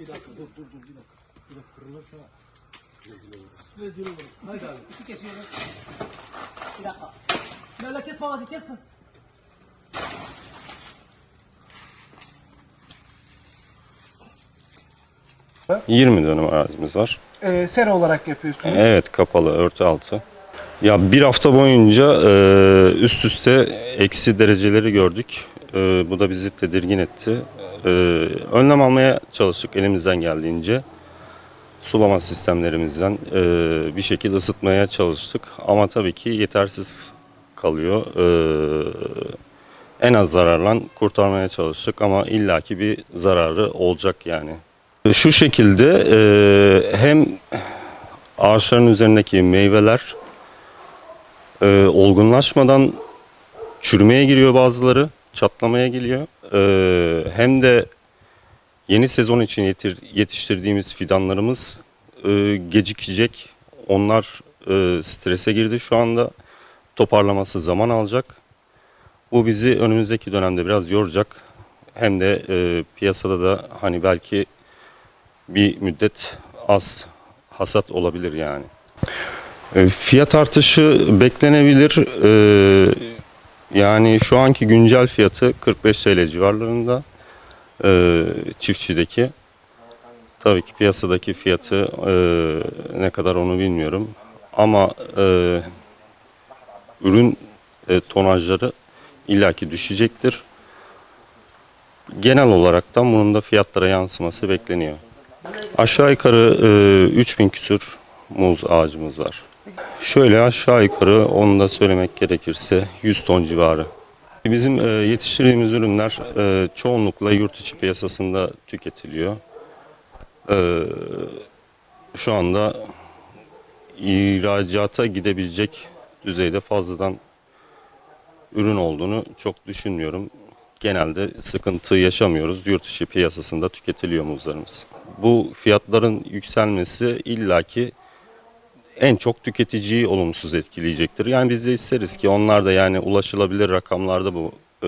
Bir dakika dur dur dur bir dakika. Bir dakika kırılırsa rezil oluruz. Rezil oluruz. Haydi abi. İki kesiyorum. Bir dakika. Böyle kesme hadi kesme. 20 dönüm arazimiz var. Ee, sera olarak yapıyorsunuz. Evet kapalı örtü altı. Ya bir hafta boyunca e, üst üste eksi dereceleri gördük. E, bu da bizi tedirgin etti. E, önlem almaya çalıştık elimizden geldiğince. Sulama sistemlerimizden e, bir şekilde ısıtmaya çalıştık. Ama tabii ki yetersiz kalıyor. E, en az zararla kurtarmaya çalıştık ama illaki bir zararı olacak yani. Şu şekilde e, hem ağaçların üzerindeki meyveler e, olgunlaşmadan çürümeye giriyor bazıları, çatlamaya geliyor. E, hem de yeni sezon için yetir, yetiştirdiğimiz fidanlarımız e, gecikecek. Onlar e, strese girdi şu anda. Toparlaması zaman alacak. Bu bizi önümüzdeki dönemde biraz yoracak. Hem de e, piyasada da hani belki bir müddet az hasat olabilir yani. E, Fiyat artışı beklenebilir. E, Yani şu anki güncel fiyatı 45 TL civarlarında e, çiftçideki. Tabii ki piyasadaki fiyatı e, ne kadar onu bilmiyorum. Ama e, ürün e, tonajları illaki düşecektir. Genel olaraktan bunun da fiyatlara yansıması bekleniyor. Aşağı yukarı e, 3000 küsür muz ağacımız var. Şöyle aşağı yukarı onu da söylemek gerekirse 100 ton civarı. Bizim e, yetiştirdiğimiz ürünler e, çoğunlukla yurt içi piyasasında tüketiliyor. E, şu anda ihracata gidebilecek düzeyde fazladan ürün olduğunu çok düşünmüyorum. Genelde sıkıntı yaşamıyoruz. Yurt dışı piyasasında tüketiliyor muzlarımız. Bu fiyatların yükselmesi illaki en çok tüketiciyi olumsuz etkileyecektir. Yani biz de isteriz ki onlar da yani ulaşılabilir rakamlarda bu e,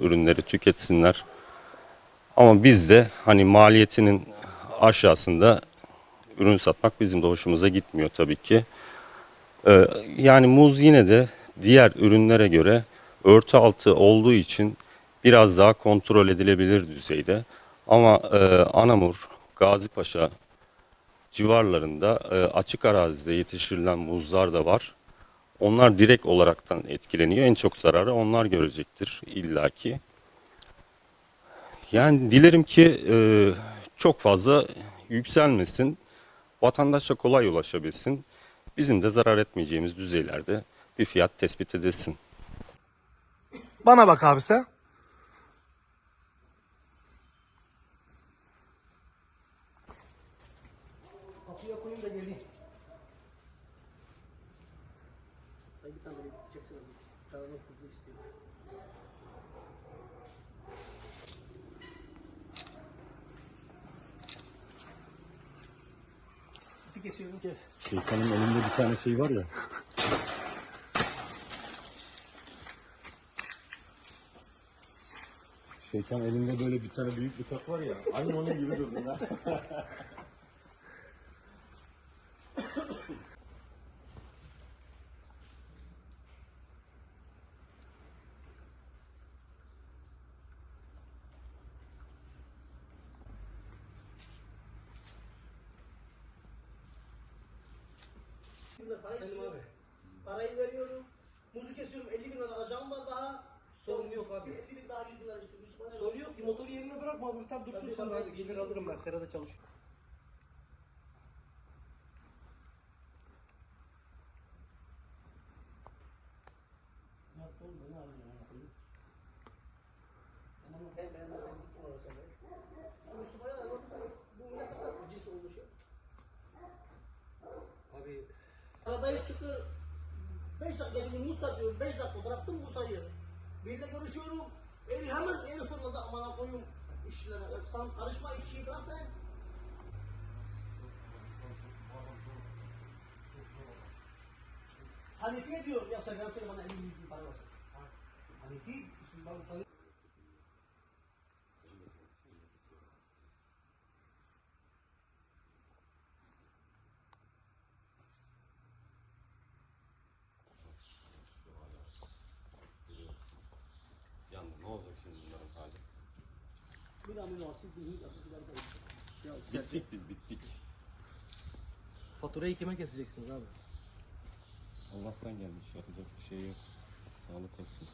ürünleri tüketsinler. Ama biz de hani maliyetinin aşağısında ürün satmak bizim de hoşumuza gitmiyor tabii ki. E, yani muz yine de diğer ürünlere göre örtü altı olduğu için biraz daha kontrol edilebilir düzeyde. Ama e, Anamur, Gazipaşa civarlarında e, açık arazide yetiştirilen muzlar da var. Onlar direkt olaraktan etkileniyor. En çok zararı onlar görecektir illaki. Yani dilerim ki e, çok fazla yükselmesin. Vatandaşa kolay ulaşabilsin. Bizim de zarar etmeyeceğimiz düzeylerde bir fiyat tespit edilsin. Bana bak abi sen. Kapıya koyayım da geleyim. Ay bir tane de gideceksin. Canımın kızı istiyor. Bir kesiyorum kes. Şeytanın elinde bir tane şey var ya. Şeytan elinde böyle bir tane büyük bıçak var ya. Aynı onun gibi durdu lan. Şimdi parayı istiyorum. Parayı veriyorum. Muzu kesiyorum. 50 bin lira alacağım var daha. Sorun yok abi. 50 bin daha 100 bin lira istiyorum. Sorun yok ki motoru yerine bırakma abi tam dursun tabii. abi gelir alırım ben serada çalışıyorum. Ben ben beğenmezsem gittim orası be. Ya Yusuf Bey'e de bu ne kadar ucuz olmuş ya. Abi Arabaya çıktı. 5 dakika dedim Musta diyor. 5 dakika bıraktım Musa'yı. Biriyle görüşüyorum. El hemen el fırladı amına koyayım işlere. Sen karışma işi bırak sen. Hanifiye diyor ya sen gel söyle bana 50 bin para. Hanifi, şimdi ben amino asit, bir humus asitler de Ya, Bittik biz bittik. Faturayı kime keseceksiniz abi? Allah'tan gelmiş yapacak bir şey yok. Sağlık olsun.